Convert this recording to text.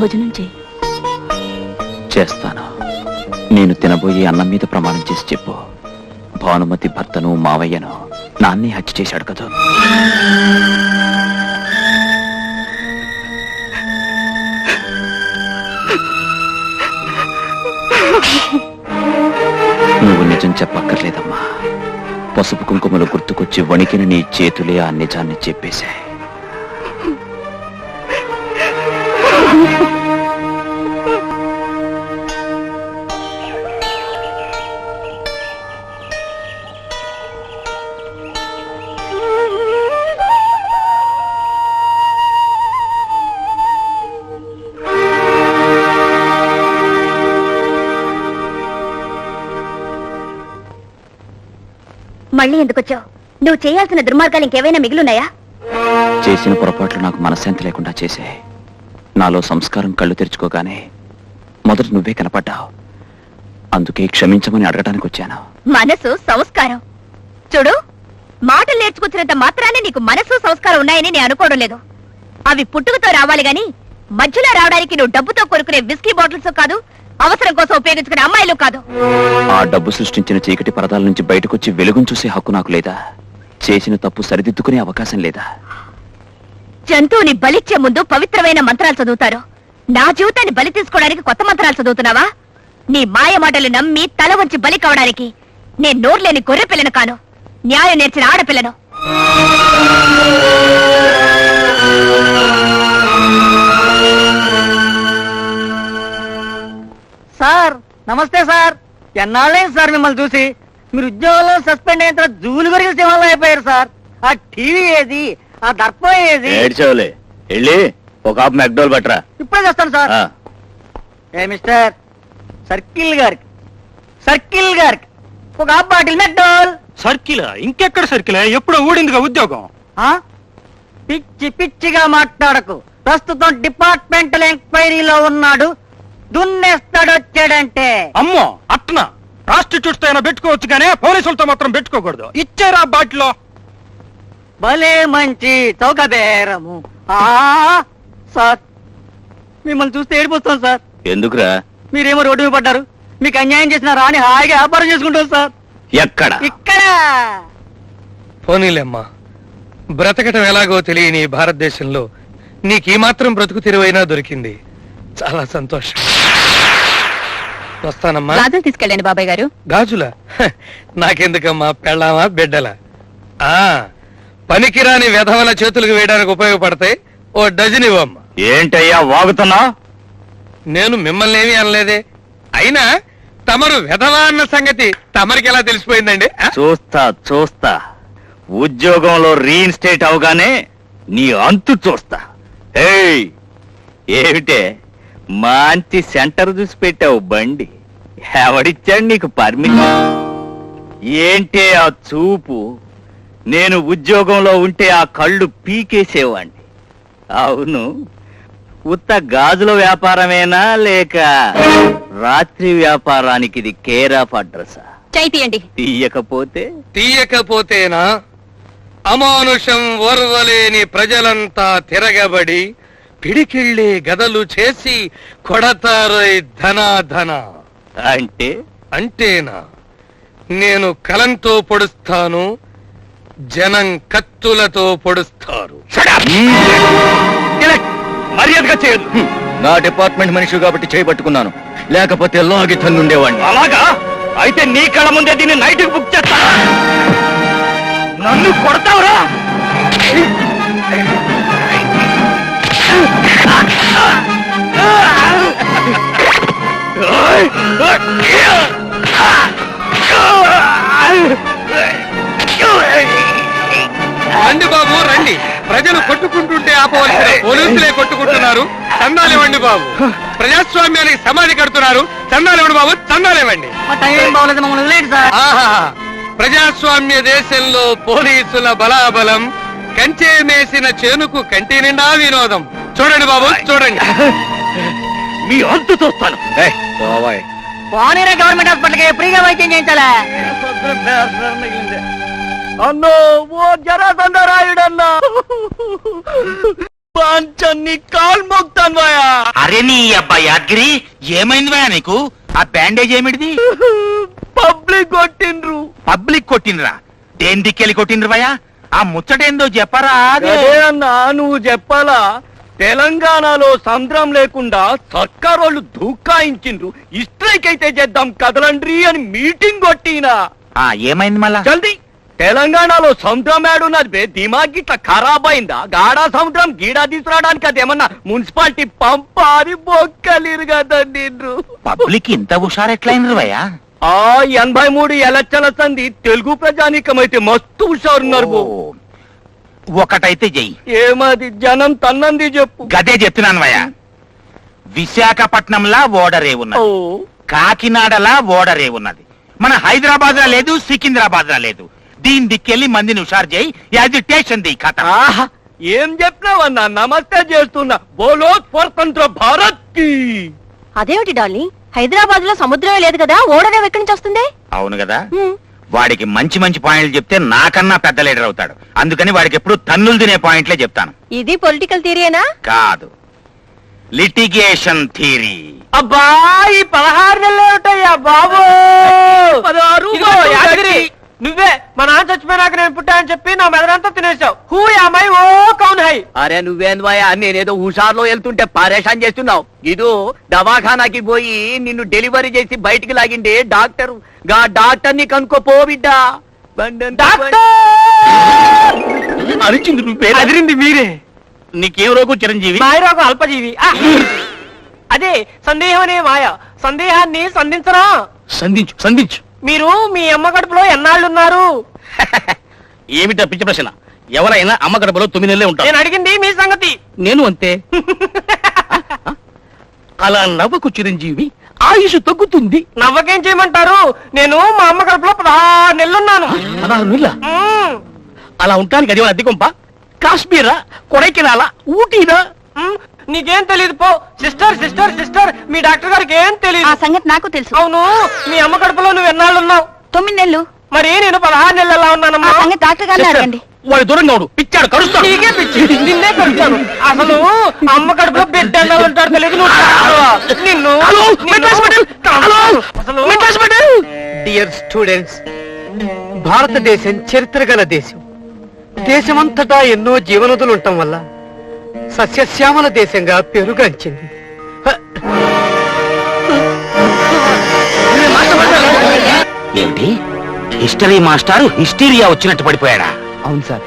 భోజనం చేయి. చేస్తాను. నేను తినబోయే అన్నం మీద ప్రమాణం చేసి చెప్పు. భానుమతి భర్తను మావయ్యను నాన్నే హత్య చేశాడు కదా? నువ్వు నిజం చెప్పక్కర్లేదమ్మా. పసుపు కుంకుమలు గుర్తుకొచ్చి వణికిన నీ చేతులే ఆ నిజాన్ని చెప్పేశాయి. మళ్ళీ ఎందుకు వచ్చావు నువ్వు చేయాల్సిన దుర్మార్గాలు ఇంకేవైనా మిగిలినాయా చేసిన పొరపాట్లు నాకు మనశ్శాంతి లేకుండా చేసే నాలో సంస్కారం కళ్ళు తెరుచుకోగానే మొదట నువ్వే కనపడ్డావు. అందుకే క్షమించమని అడగడానికి వచ్చాను. మనసు సంస్కారం. చూడు మాటలు నేర్చుకొచ్చినంత మాత్రానే నీకు మనసు సంస్కారం ఉన్నాయని నేను అనుకోవడం లేదు. అవి పుట్టుకతో రావాలి గాని మధ్యలో రావడానికి నువ్వు డబ్బుతో కొనుక్కునే విస్కీ బాటిల్స్ కాదు అవసరం కోసం ఉపయోగించుకునే అమ్మాయిలు కాదు. ఆ డబ్బు సృష్టించిన చీకటి పరదాల నుంచి బయటకొచ్చి వెలుగును చూసే హక్కు నాకు లేదా? చేసిన తప్పు సరిదిద్దుకునే అవకాశం లేదా? జంతువుని బలిచ్చే ముందు పవిత్రమైన మంత్రాలు చదువుతారు. నా జీవితాన్ని బలి తీసుకోవడానికి కొత్త మంత్రాలు చదువుతున్నావా? నీ మాయ మాటలు నమ్మి తల వంచి బలి కావడానికి నేను నోర్లేని గొర్రె పిల్లను కాను. న్యాయం నేర్చిన ఆడపిల్లను. సార్ నమస్తే సార్. ఎన్నాళ్ళైంది సార్ మిమ్మల్ని చూసి? మీరు ఉద్యోగంలో సస్పెండ్ అయిన తర్వాత జూలు గురించి సింహాలు అయిపోయారు సార్. ఆ టీవీ ఏది? ఆ దర్పం ఏది? ఏడ్చవలే వెళ్ళి ఒక ఆపు మెక్డోల్ పట్టరా. ఇప్పుడే చేస్తాను సార్. ఆ, ఏ మిస్టర్? సర్కిల్ గారికి. సర్కిల్ గారికి. ఒక హాఫ్ బాటిల్ మెక్డోల్. సర్కిల్? ఇంకెక్కడ సర్కిల్? ఎప్పుడో ఊడిందిగా ఉద్యోగం. ఆ? పిచ్చి పిచ్చిగా మాట్లాడకు. ప్రస్తుతం డిపార్ట్మెంటల్ ఎంక్వైరీలో ఉన్నాడు. దున్నేస్తాడు వచ్చాడంటే. అమ్మో అట్నా? ప్రాస్టిట్యూట్స్తో అయినా పెట్టుకోవచ్చు కానీ పోలీసులతో మాత్రం పెట్టుకోకూడదు. ఇచ్చారా బాటిలో భలే మంచి చౌక బేరము. ఆ సార్ మిమ్మల్ని చూస్తే ఏడిపోతాం సార్. ఎందుకురా? మీరేమో రోడ్డు మీద పడ్డారు. మీకు అన్యాయం చేసిన రాని హాయిగా వ్యాపారం చేసుకుంటాం సార్. ఎక్కడ? ఇక్కడ. పోనీలేమ్మా. బ్రతకటం ఎలాగో తెలియని భారతదేశంలో నీకు ఈ మాత్రం బ్రతుకు తెరువైనా దొరికింది. చాలా సంతోషం. వస్తానమ్మా. గాజులు తీసుకెళ్ళండి బాబాయ్ గారు. గాజులా? హ, నాకెందుకమ్మా? పెళ్ళామా? బిడ్డలా? ఆ పనికిరాని వెధవల చేతులకు వేయడానికి ఉపయోగపడతాయి. ఓ డజన్ ఇవ్వమ్మా. ఏంటయ్యా వాగుతున్నా? నేను మిమ్మల్ని ఏమీ అనలేదే. అయినా తమరు వెధవా అన్న సంగతి తమరికి ఎలా తెలిసిపోయిందండి? ఆ? చూస్తా చూస్తా. ఉద్యోగంలో రీఇన్స్టేట్ అవగానే నీ అంతు చూస్తా. ఏయ్ ఏమిటే? మంచి సెంటర్ చూసి పెట్టావు బండి. ఎవడిచ్చాడు నీకు పర్మిషన్? ఏంటే ఆ చూపు? నేను ఉద్యోగంలో ఉంటే ఆ కళ్ళు పీకేసేవాణ్ణి. అవును. ఉత్త గాజుల వ్యాపారమేనా లేక రాత్రి వ్యాపారానికి ఇది కేర్ ఆఫ్ అడ్రసా చేయి తీయండి. తీయకపోతే? తీయకపోతేనా? అమానుషం ఓర్వలేని ప్రజలంతా తిరగబడి పిడికిళ్ళి గదలు చేసి కొడతారై ధనాధన. అంటే? అంటేనా? నేను కలంతో పొడుస్తాను జనం కత్తులతో పొడుస్తారు. మర్యాదగా చేయదు నా డిపార్ట్మెంట్ మనిషి కాబట్టి చేయబట్టుకున్నాను. లేకపోతే లాగి తన్నుండేవాడిని అలాగా? అయితే నీ కళ్ళ ముందే దీన్ని నైట్ బుక్ చేస్తా రండి బాబు రండి. ప్రజలు కొట్టుకుంటుంటే ఆపవలసిన పోలీసులే కొట్టుకుంటున్నారు. చందాలివ్వండి బాబు. ప్రజాస్వామ్యానికి సమాధి కడుతున్నారు. చందాలివ్వండి బాబు ఆహా. ప్రజాస్వామ్య దేశంలో పోలీసుల బలాబలం కంచే మేసిన చేనుకు కంటి నిండా వినోదం. చూడండి బాబు చూడండి. మీ అంతు చూస్తాను. పోనీరే గవర్నమెంట్ హాస్పిటల్కి ఫ్రీగా వైద్యం చేయించాలా? అన్నో ఓ జరాసంధరాయుడన్నా. పాంచాన్ని కాల్ మోక్తాను బాయా అరే నీ అబ్బాయి యాద్గిరి ఏమైంది భయ నీకు? ఆ బ్యాండేజ్ ఏమిటిది? పబ్లిక్ కొట్టిండ్రు. పబ్లిక్ కొట్టినరా దేని దిక్కెళ్ళి కొట్టిండ్రు భయ ఆ ముచ్చటేందో చెప్పరా అదే అన్నా నువ్వు చెప్పాలా? తెలంగాణలో సంద్రం లేకుండా సర్కార్ వాళ్ళు దూకాయించిండ్రు స్ట్రైక్ అయితే చేద్దాం కదలండ్రి అని మీటింగ్ కొట్టినా. ఆ ఏమైంది మళ్ళా? జల్దీ. తెలంగాణలో సముద్రం ఏడున్నది బే. దిమాగ్ ఇట్లా ఖరాబ్ అయిందా? గాడా సముద్రం గీడా తీసుకురావడానికి అదేమన్నా మున్సిపాలిటీ పంప అని బొక్కలిరు కదా నిన్ను పబ్లిక్ ఇంత హుషారెట్లయినరు భయ ఆ ఎనభై మూడు ఎలక్షన్ల సంది తెలుగు ప్రజానీకమైతే మస్తు హుషారున్నారు బో. ఒకటైతే చెయ్యి ఏమది? జనం తన్నంది చెప్పు. గదే చెప్తున్నాను భయ విశాఖపట్నంలా ఓడరే ఓ. ఉన్నది కాకినాడలా ఓడరే ఉన్నది. మన హైదరాబాద్ లా లేదు సికింద్రాబాద్ లేదు. దీని దిక్కెళ్ళి మందిని హుషారు చేయి. యాజిటేషన్ ది కథ ఏం చెప్పినావన్నా నమస్తే చేస్తున్నా. బోలో స్వతంత్ర భారత్కి. అదేమిటి డార్లింగ్? హైదరాబాద్లో సముద్రమే లేదు కదా ఓడరేవు ఎక్కడి నుంచి వస్తుంది? అవును కదా. వాడికి మంచి మంచి పాయింట్లు చెప్తే నాకన్నా పెద్ద లీడర్ అవుతాడు. అందుకని వాడికి ఎప్పుడు తన్నులు తినే పాయింట్లే చెప్తాను. ఇది పొలిటికల్ థియరీనా కాదు. Litigation theory. అబ్బా ఈ పదహారు నెలలు ఏమిటయ్యా బాబు? పదహారు నువ్వే మా నాన్న చచ్చిపోయినాక నేను పుట్టానని చెప్పి నా మెదడంతా తినేసావు. హూ యామై ఓ కౌన్ హై. అరే నువ్వేంద్వయ్యా నేనేదో హుషార్లో వెళ్తుంటే పరేషాన్ చేస్తున్నావు. ఇదో దవాఖానాకి పోయి నిన్ను డెలివరీ చేసి బయటికి లాగిండే డాక్టర్. గా డాక్టర్ని కనుక్కోపో బిడ్డ. అరిచింది నువ్వే అదిరింది మీరే. నీకేం రోగం చిరంజీవి? మాయరాకు అల్పజీవి. ఆ! అదే సందేహం అనే మాయ. సందేహాన్ని సంధించరా? సంధించు సంధించు. మీరు మీ అమ్మ కడుపులో ఎన్నాళ్ళున్నారు? ఏమిటా పిచ్చి ప్రశ్న? ఎవరైనా అమ్మ గడపలో తొమ్మిది నెలలే ఉంటారు. నేను అడిగింది మీ సంగతి. నేను అంతే. అలా నవ్వకు చిరంజీవి ఆయుష్ తగ్గుతుంది. నవ్వకేం చేయమంటారు? నేను మా అమ్మ కడుపులో పదహారు నెలలున్నాను. పదహారు నెలల? మ్మ్. అలా ఉండడానికి అది అద్దెకొంప కాశ్మీరా కొడైకెనాలా ఊటీనా? మ్మ్. నీకేం తెలియదు పో. సిస్టర్ సిస్టర్ సిస్టర్ మీ డాక్టర్ గారికి ఏం ఆ తెలియదు సంగతి నాకు తెలుసు. అవును మీ అమ్మ కడుపులో నువ్వు ఎన్నాళ్ళున్నావు? తొమ్మిది నెలలు. మరి నేను పదహారు నెలలు ఎలా ఆ ఉన్నానమ్మా సంగతి డాక్టర్ గారిని అడగండి. వాడు దూరంగా ఉండు. పిచ్చాడు కరుస్తాడు. నీకే పిచ్చి. నిన్నే కడుతాను అసలు అమ్మ కడుపులో బిడ్డ ఎన్నాళ్ళు ఉంటాడు తెలియదు నువ్వు? నిన్ను! డియర్ స్టూడెంట్స్ భారతదేశం చరిత్ర గల దేశం. దేశమంతటా ఎన్నో జీవనదులు ఉండటం వల్ల సస్యశ్యామల దేశంగా పెరుగంచింది ఏమిటి? హిస్టరీ మాస్టారు హిస్టీరియా వచ్చినట్టు పడిపోయాడా? అవును సార్.